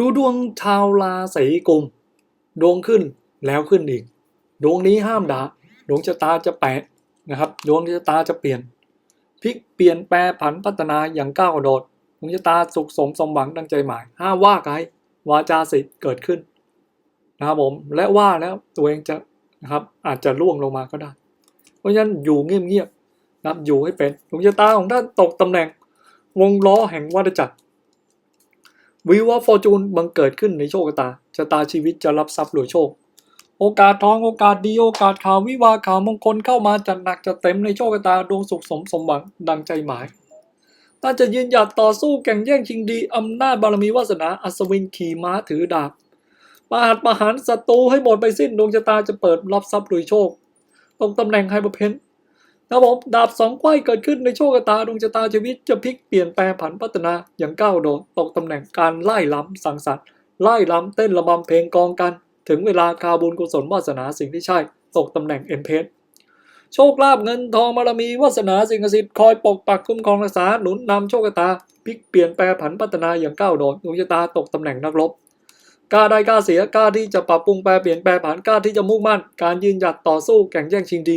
ดูดวงชาวราศีกุมดวงขึ้นแล้วขึ้นอีก ดวงนี้ห้ามด่าดวงชะตาจะแปะนะครับ ดวงชะตาจะเปลี่ยนพลิกเปลี่ยนแปรผันพัฒนาอย่างก้าวกระโดดดวงชะตาสุขสมสมหวังดังใจหมายห้ามว่าใครวาจาสิทธิ์เกิดขึ้นนะครับผมและว่าแล้วตัวเองจะนะครับ อาจจะล่วงลงมาก็ได้ เพราะฉะนั้นอยู่เงียบๆนะครับอยู่ให้เป็นดวงชะตาของท่านตกตำแหน่ง วงล้อแห่งวัฏจักร วิวว่าฟอร์จูนบังเกิดขึ้นในโชคชะตาชะตาชีวิตจะรับทรัพย์หรือโชค โอกาสทองโอกาสดีโอกาสข่าววิวาข่าวมงคลเข้ามาจัดหนักจัดเต็มในโชคชะตาดวงสุขสมสมหวังดังใจหมายถ้าจะยืนหยัดต่อสู้แข่งแย่งชิงดีอำนาจบารมีวาสนาอัศวินขี่ม้าถือดาบปาดประหารศัตรูให้หมดไปสิ้นดวงชะตาจะเปิดรับทรัพย์หรือโชค ตรงตำแหน่งไฮเปอร์เพน นะครับผมดาบสองไขว้เกิดขึ้นในโชคชะตาดวงชะตาชีวิตจะพลิกเปลี่ยนแปลงผันพัฒนาอย่างก้าวโดดตกตำแหน่งการไล่ล้ำสังสรรค์ไล่ล้ำเต้นระบำเพลงกองกัน ถึงเวลาคาบุญกุศลวาสนาสิ่งที่ใช่ ตกตำแหน่งเอ็มเพสโชคลาภเงินทองบารมีวาสนาสิ่งศักดิ์สิทธิ์คอยปกปักคุ้มครองรักษาหนุนนำโชคชะตาพลิกเปลี่ยนแปลงผันพัฒนาอย่างก้าวโดดดวงชะตาตกตำแหน่งนักรบกล้าได้กล้าเสียกล้าที่จะปรับปรุงแปลเปลี่ยนแปลผันกล้าที่จะมุ่งมั่น การยืนหยัดต่อสู้แข่งแย่งชิงดี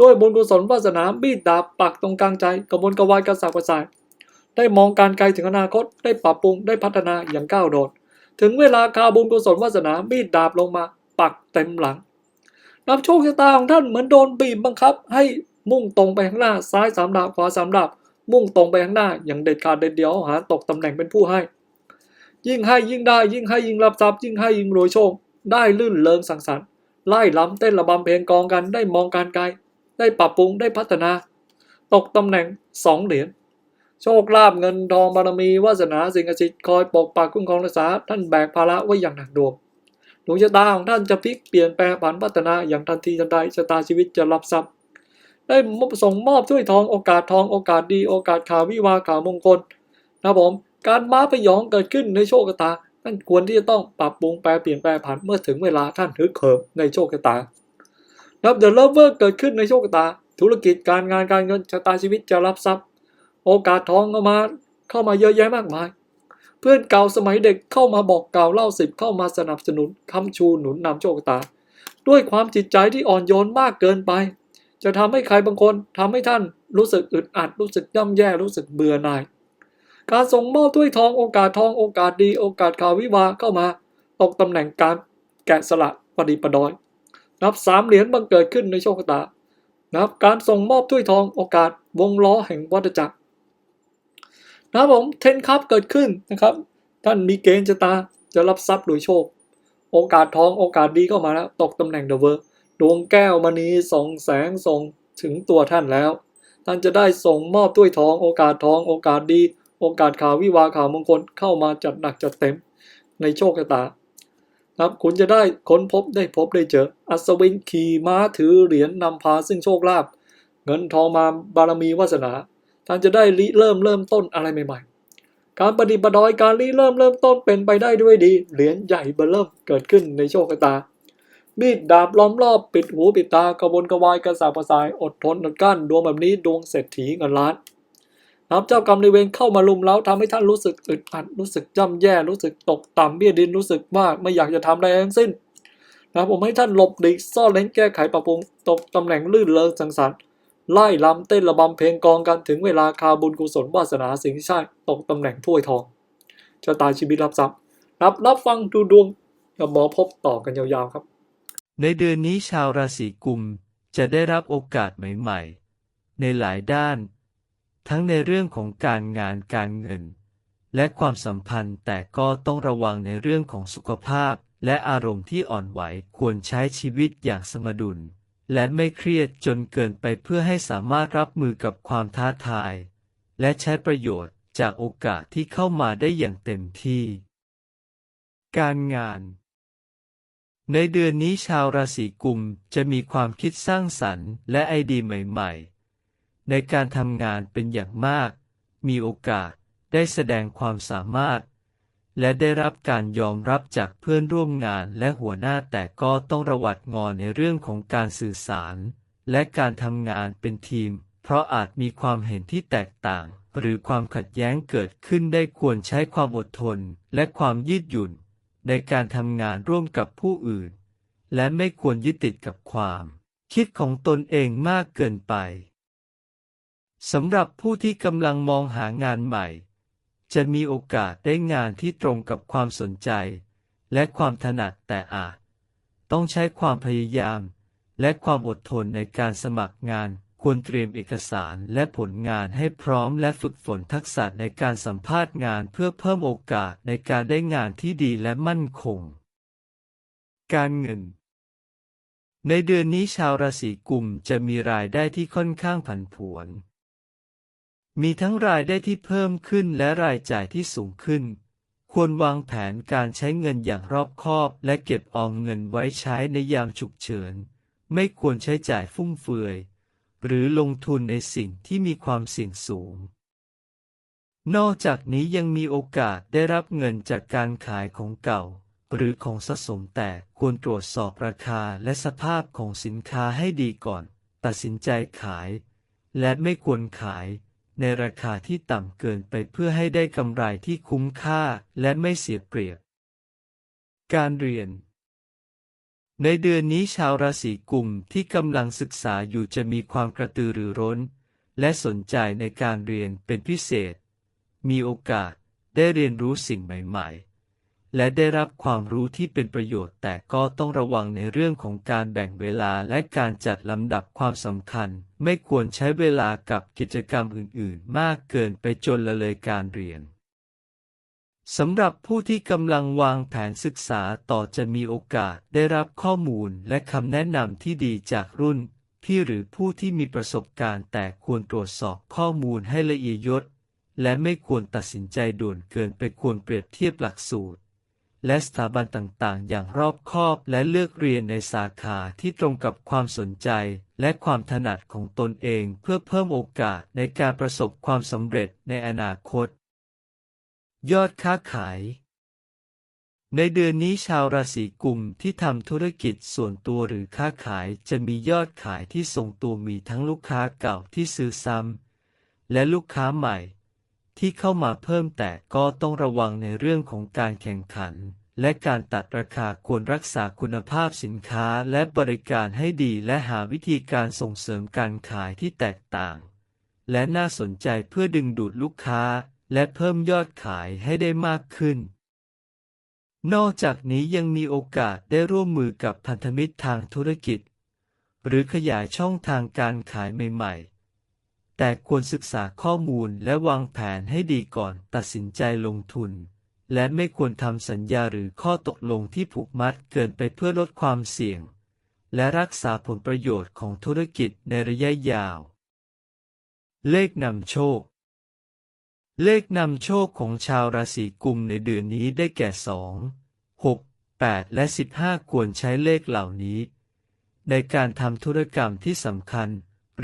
ด้วยบุญกุศลวาสนาบีดดาบปักตรงกลางใจกระบวนกระวายกระสับกระส่ายได้มองการไกลถึงอนาคตได้ปรับปรุงได้พัฒนาอย่างก้าวโดด ถึงเวลาคาบุญกุศลวาสนาบีดดาบลงมา ปักเต็มหลังนับโชคชะตาของท่านเหมือนโดนบีบบังคับ ให้มุ่งตรงไปข้างหน้าซ้ายสามดาบขวาสามดาบมุ่งตรงไปข้างหน้าอย่างเด็ดขาดเด็ดเดียวหาตกตำแหน่งเป็นผู้ให้ ยิ่งให้ยิ่งได้ยิ่งให้ยิ่งรับทรัพย์ยิ่งให้ยิ่งรวยโชค ได้ลื่นเลิงสังสรรค์ไล่ล้ำเต้นระบำเพลงกองกันได้มองการไกล ได้ปรับปรุงได้พัฒนา ตกตำแหน่งสองเหรียญโชคลาภเงินทองบารมีวาสนาสิ่งศักดิ์สิทธิ์คอยปกปักคุ้มครองรักษาท่านแบกภาระไว้อย่างหนักหน่วงดวงชะตาของท่านจะพลิกเปลี่ยนแปลงผันพัฒนาอย่างทันทีทันใดชะตาชีวิตจะรับทรัพย์ได้ส่งมอบถ้วยทองโอกาสทองโอกาสดีโอกาสข่าววิวาข่าวมงคลนะผมการม้าพยองเกิดขึ้นในโชคชะตาท่านควรที่จะต้องปรับปรุงแปลเปลี่ยนแปลผันเมื่อถึงเวลาท่านฮึกเหิมในโชคชะตา นะครับเดอะเลเวอร์เกิดขึ้นในโชคชะตา ธุรกิจการงานการเงินชะตาชีวิตจะรับทรัพย์ โอกาสทองเข้ามาเข้ามาเยอะแยะมากมาย เพื่อนเก่าสมัยเด็กเข้ามาบอกกล่าวเล่าสิบเข้ามาสนับสนุนคำชูหนุนนำโชคชะตา ด้วยความจิตใจที่อ่อนโยนมากเกินไป จะทำให้ใครบางคนทำให้ท่านรู้สึกอึดอัดรู้สึกย่ำแย่รู้สึกเบื่อหน่ายการส่งมอบถ้วยทองโอกาสทองโอกาสดีโอกาสข่าววิวาเข้ามา ตกตำแหน่งการแกะสลักปฏิปรดอย นับสามเหรียญบังเกิดขึ้นในโชคชะตานะครับการส่งมอบถ้วยทองโอกาสวงล้อแห่งวัฏจักรนะครับผมเทนคัพเกิดขึ้นนะครับท่านมีเกณฑ์ชะตาจะรับทรัพย์โดยโชค โอกาสทองโอกาสดีเข้ามาแล้วตกตำแหน่งเดอะเวอร์ดวงแก้วมณีส่องแสงส่งถึงตัวท่านแล้ว ท่านจะได้ส่งมอบถ้วยทอง โอกาสทอง โอกาสดี โอกาสข่าววิวาข่าวมงคลเข้ามาจัดหนักจัดเต็มในโชคชะตา ครับคุณจะได้ค้นพบได้พบได้เจอ อัศวินขี่ม้าถือเหรียญนำพาซึ่งโชคลาภเงินทองมาบารมีวาสนา ท่านจะได้ริเริ่มเริ่มต้นอะไรใหม่ ๆ การปฏิบัติดอยการริเริ่มเริ่มต้นเป็นไปได้ด้วยดี เหรียญใหญ่เบอร์เริ่มเกิดขึ้นในโชคชะตา มีดดาบล้อมรอบปิดหูปิดตากระวนกระวายกระสาบกระสายอดทนอดกั้นดวงแบบนี้ดวงเศรษฐีเงินล้าน นับเจ้ากรรมในเวรเข้ามาลุมเล้าทำให้ท่านรู้สึกอึดอัดรู้สึกย่ำแย่รู้สึกตกต่ำเบี้ยดินรู้สึกว่าไม่อยากจะทำอะไรทั้งสิ้นนะครับผมให้ท่านหลบหลีกซ่อนเล้นแก้ไขปรับปรุงตกตำแหน่งลื่นเลงสังสรรค์ไล่ลำเต้นระบำเพลงกองกันถึงเวลาคาบุญกุศลวาสนาสิ่งที่ใช่ตกตำแหน่งถ้วยทองชะตาชีวิตรับทรัพย์รับรับฟังดูดวงกับหมอพบต่อกันยาวๆครับ ในเดือนนี้ชาวราศีกุมจะได้รับโอกาสใหม่ ๆ ในหลายด้าน ทั้งในเรื่องของการงานการเงิน และความสัมพันธ์แต่ก็ต้องระวังในเรื่องของสุขภาพ และอารมณ์ที่อ่อนไหวควรใช้ชีวิตอย่างสมดุล และไม่เครียดจนเกินไปเพื่อให้สามารถรับมือกับความท้าทาย และใช้ประโยชน์จากโอกาสที่เข้ามาได้อย่างเต็มที่ การงาน ในเดือนนี้ชาวราศีกุมจะมีความคิดสร้างสรรค์และไอเดียใหม่ ๆ ในการทำงานเป็นอย่างมาก มีโอกาสได้แสดงความสามารถ และได้รับการยอมรับจากเพื่อนร่วมงานและหัวหน้าแต่ก็ต้องระวัดงอนในเรื่องของการสื่อสาร และการทำงานเป็นทีม เพราะอาจมีความเห็นที่แตกต่าง หรือความขัดแย้งเกิดขึ้นได้ควรใช้ความอดทน และความยืดหยุ่น ในการทำงานร่วมกับผู้อื่น และไม่ควรยึดติดกับความ คิดของตนเองมากเกินไป สำหรับผู้ที่กำลังมองหางานใหม่ จะมีโอกาสได้งานที่ตรงกับความสนใจ และความถนัดแต่อาจ ต้องใช้ความพยายาม และความอดทนในการสมัครงานควรเตรียมเอกสารและผลงานให้พร้อมและฝึกฝนทักษะในการสัมภาษณ์งานเพื่อเพิ่มโอกาสในการได้งานที่ดีและมั่นคง การเงิน ในเดือนนี้ชาวราศีกุมจะมีรายได้ที่ค่อนข้างผันผวน มีทั้งรายได้ที่เพิ่มขึ้นและรายจ่ายที่สูงขึ้น ควรวางแผนการใช้เงินอย่างรอบคอบ และเก็บออมเงินไว้ใช้ในยามฉุกเฉิน ไม่ควรใช้จ่ายฟุ่มเฟือย หรือลงทุนในสิ่งที่มีความเสี่ยงสูง นอกจากนี้ยังมีโอกาสได้รับเงินจากการขายของเก่า หรือของสะสมแต่ควรตรวจสอบราคาและสภาพของสินค้าให้ดีก่อน ตัดสินใจขาย และไม่ควรขาย ในราคาที่ต่ำเกินไปเพื่อให้ได้กำไรที่คุ้มค่าและไม่เสียเปรียบ การเรียน ในเดือนนี้ชาวราศีกุมที่กำลังศึกษาอยู่จะมีความกระตือรือร้น และสนใจในการเรียนเป็นพิเศษ มีโอกาสได้เรียนรู้สิ่งใหม่ ๆ และได้รับความรู้ที่เป็นประโยชน์ แต่ก็ต้องระวังในเรื่องของการแบ่งเวลาและการจัดลำดับความสำคัญ ไม่ควรใช้เวลากับกิจกรรมอื่น ๆ มากเกินไปจนละเลยการเรียนสำหรับผู้ที่กำลังวางแผนศึกษาต่อจะมีโอกาสได้รับข้อมูลและคำแนะนำที่ดีจากรุ่นพี่หรือผู้ที่มีประสบการณ์แต่ควรตรวจสอบข้อมูลให้ละเอียดยศ และไม่ควรตัดสินใจด่วนเกินไปควรเปรียบเทียบหลักสูตร และสถาบันต่างๆ อย่างรอบคอบและเลือกเรียนในสาขาที่ตรงกับความสนใจ และความถนัดของตนเองเพื่อเพิ่มโอกาสในการประสบความสำเร็จในอนาคต ยอดค้าขาย ในเดือนนี้ชาวราศีกุมที่ทำธุรกิจส่วนตัวหรือค้าขายจะมียอดขายที่ทรงตัวมีทั้งลูกค้าเก่าที่ซื้อซ้ำและลูกค้าใหม่ ที่เข้ามาเพิ่มแต่ก็ต้องระวังในเรื่องของการแข่งขัน และการตัดราคาควรรักษาคุณภาพสินค้าและบริการให้ดีและหาวิธีการส่งเสริมการขายที่แตกต่าง และน่าสนใจเพื่อดึงดูดลูกค้า และเพิ่มยอดขายให้ได้มากขึ้น นอกจากนี้ยังมีโอกาสได้ร่วมมือกับพันธมิตรทางธุรกิจ หรือขยายช่องทางการขายใหม่ๆ แต่ควรศึกษาข้อมูลและวางแผนให้ดีก่อนตัดสินใจลงทุน และไม่ควรทำสัญญาหรือข้อตกลงที่ผูกมัดเกินไปเพื่อลดความเสี่ยง และรักษาผลประโยชน์ของธุรกิจในระยะยาว เลขนำโชค เลขนำโชคของชาวราศีกุมในเดือนนี้ได้แก่2 6 8และ15ควรใช้เลขเหล่านี้ ในการทำธุรกรรมที่สำคัญ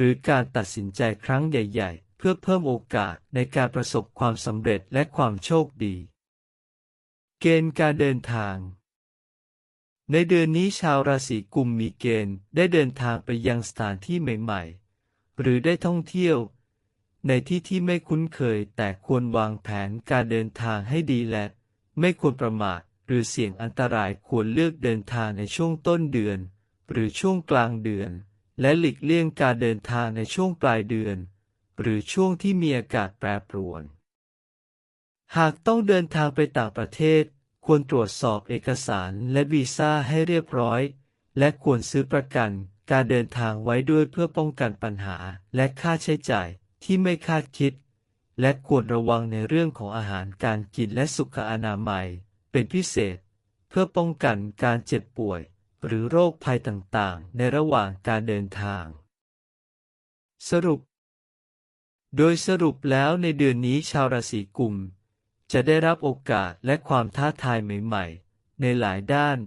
หรือการตัดสินใจครั้งใหญ่ๆ เพื่อเพิ่มโอกาสในการประสบความสำเร็จและความโชคดี เกณฑ์การเดินทาง ในเดือนนี้ชาวราศีกุมมีเกณฑ์ได้เดินทางไปยังสถานที่ใหม่ๆ หรือได้ท่องเที่ยว ในที่ที่ไม่คุ้นเคยแต่ควรวางแผนการเดินทางให้ดีและ ไม่ควรประมาทหรือเสี่ยงอันตรายควรเลือกเดินทางในช่วงต้นเดือน หรือช่วงกลางเดือน และหลีกเลี่ยงการเดินทางในช่วงปลายเดือน หรือช่วงที่มีอากาศแปรปรวน หากต้องเดินทางไปต่างประเทศ ควรตรวจสอบเอกสารและวีซ่าให้เรียบร้อย และควรซื้อประกันการเดินทางไว้ด้วยเพื่อป้องกันปัญหาและค่าใช้จ่ายที่ไม่คาดคิด และควรระวังในเรื่องของอาหารการกินและสุขอนามัย เป็นพิเศษ เพื่อป้องกันการเจ็บป่วย หรือโรคภัยต่างๆ ในระหว่างการเดินทาง สรุป โดยสรุปแล้วในเดือนนี้ชาวราศีกุม จะได้รับโอกาสและความท้าทายใหม่ๆ ในหลายด้าน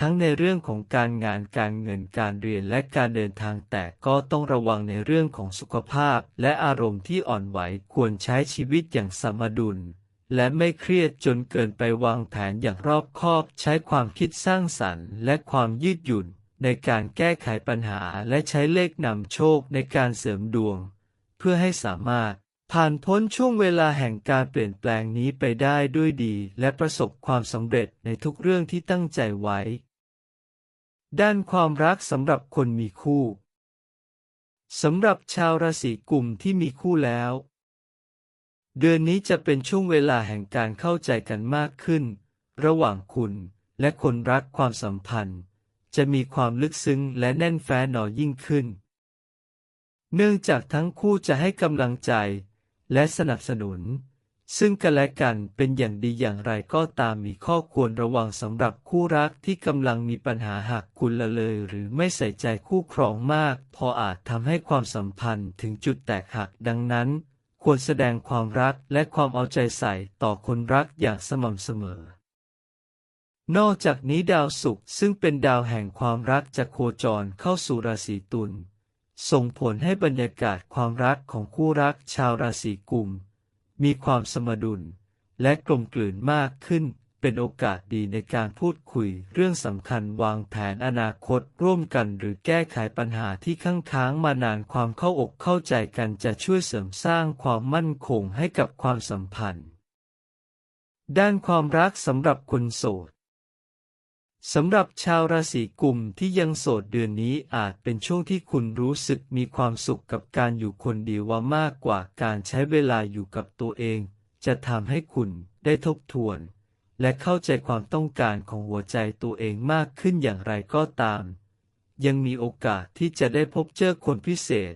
ทั้งในเรื่องของการงานการเงินการเรียนและการเดินทางแต่ก็ต้องระวังในเรื่องของสุขภาพ และอารมณ์ที่อ่อนไหวควรใช้ชีวิตอย่างสมดุล และไม่เครียดจนเกินไปวางแผนอย่างรอบคอบใช้ความคิดสร้างสรรค์ และความยืดหยุ่นในการแก้ไขปัญหาและใช้เลขนำโชคในการเสริมดวง เพื่อให้สามารถผ่านพ้นช่วงเวลาแห่งการเปลี่ยนแปลงนี้ไปได้ด้วยดี และประสบความสำเร็จในทุกเรื่องที่ตั้งใจไว้ ด้านความรักสำหรับคนมีคู่สำหรับชาวราศีกุมที่มีคู่แล้ว เดือนนี้จะเป็นช่วงเวลาแห่งการเข้าใจกันมากขึ้น ระหว่างคุณและคนรักความสัมพันธ์ จะมีความลึกซึ้งและแน่นแฟ้นหนอยิ่งขึ้น เนื่องจากทั้งคู่จะให้กำลังใจและสนับสนุน ซึ่งกันและกันเป็นอย่างดีอย่างไรก็ตามมีข้อควรระวังสำหรับคู่รักที่กำลังมีปัญหาหากคุณละเลย หรือไม่ใส่ใจคู่ครองมาก พออาจทำให้ความสัมพันธ์ถึงจุดแตกหักดังนั้น ควรแสดงความรักและความเอาใจใส่ต่อคนรักอย่างสม่ำเสมอ นอกจากนี้ดาวศุกร์ซึ่งเป็นดาวแห่งความรักจะโคจรเข้าสู่ราศีตุลส่งผลให้บรรยากาศความรักของคู่รักชาวราศีกุม มีความสมดุลและกลมกลืนมากขึ้น เป็นโอกาสดีในการพูดคุยเรื่องสำคัญวางแผนอนาคตร่วมกันหรือแก้ไขปัญหาที่ค้างค้างมานานความเข้าอกเข้าใจกันจะช่วยเสริมสร้างความมั่นคงให้กับความสัมพันธ์ ด้านความรักสำหรับคนโสดสำหรับชาวราศีกุมที่ยังโสดเดือนนี้อาจเป็นช่วงที่คุณรู้สึกมีความสุขกับการอยู่คนเดียวว่ามากกว่าการใช้เวลาอยู่กับตัวเอง จะทำให้คุณได้ทบทวน และเข้าใจความต้องการของหัวใจตัวเองมากขึ้นอย่างไรก็ตาม ยังมีโอกาสที่จะได้พบเจอคนพิเศษ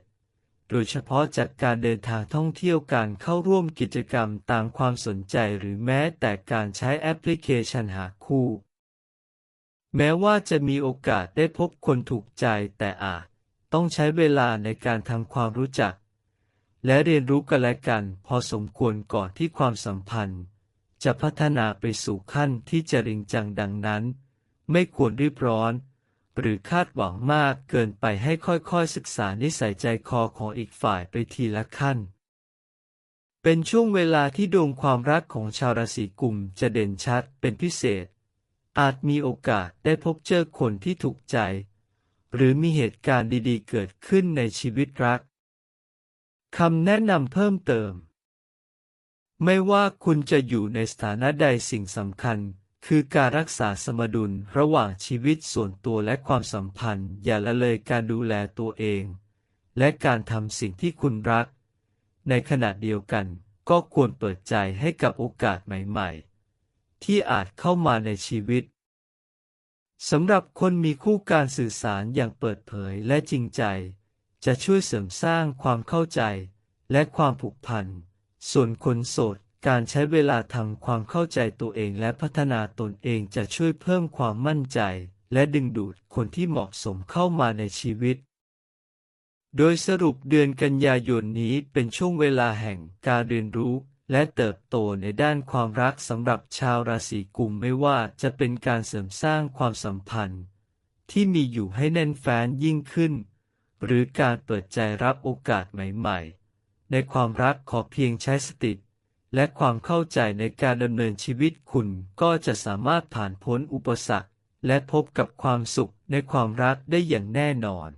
โดยเฉพาะจากการเดินทางท่องเที่ยวการเข้าร่วมกิจกรรมตามความสนใจหรือแม้แต่การใช้แอปพลิเคชันหาคู่ แม้ว่าจะมีโอกาสได้พบคนถูกใจแต่อาจต้องใช้เวลาในการทำความรู้จัก และเรียนรู้กันและกันพอสมควรก่อนที่ความสัมพันธ์ จะพัฒนาไปสู่ขั้นที่จะริงจังดังนั้น ไม่ควรรีบร้อน หรือคาดหวังมากเกินไปให้ค่อยๆศึกษานิสัยใจคอของอีกฝ่ายไปทีละขั้น เป็นช่วงเวลาที่ดวงความรักของชาวราศีกุมจะเด่นชัดเป็นพิเศษ อาจมีโอกาสได้พบเจอคนที่ถูกใจ หรือมีเหตุการณ์ดีๆ เกิดขึ้นในชีวิตรักคำแนะนำเพิ่มเติม ไม่ว่าคุณจะอยู่ในสถานะใดสิ่งสำคัญ คือการรักษาสมดุลระหว่างชีวิตส่วนตัวและความสัมพันธ์ อย่าละเลยการดูแลตัวเอง และการทำสิ่งที่คุณรัก ในขณะเดียวกัน ก็ควรเปิดใจให้กับโอกาสใหม่ ๆ ที่อาจเข้ามาในชีวิตสำหรับคนมีคู่การสื่อสารอย่างเปิดเผยและจริงใจ จะช่วยเสริมสร้างความเข้าใจและความผูกพัน ส่วนคนโสด การใช้เวลาทำความเข้าใจตัวเองและพัฒนาตนเองจะช่วยเพิ่มความมั่นใจ และดึงดูดคนที่เหมาะสมเข้ามาในชีวิต โดยสรุปเดือนกันยายนนี้เป็นช่วงเวลาแห่งการเรียนรู้และเติบโตในด้านความรักสำหรับชาวราศีกุมไม่ว่าจะเป็นการเสริมสร้างความสัมพันธ์ ที่มีอยู่ให้แน่นแฟ้นยิ่งขึ้น หรือการเปิดใจรับโอกาสใหม่ ๆ ในความรักขอเพียงใช้สติ และความเข้าใจในการดำเนินชีวิตคุณก็จะสามารถผ่านพ้นอุปสรรค และพบกับความสุขในความรักได้อย่างแน่นอน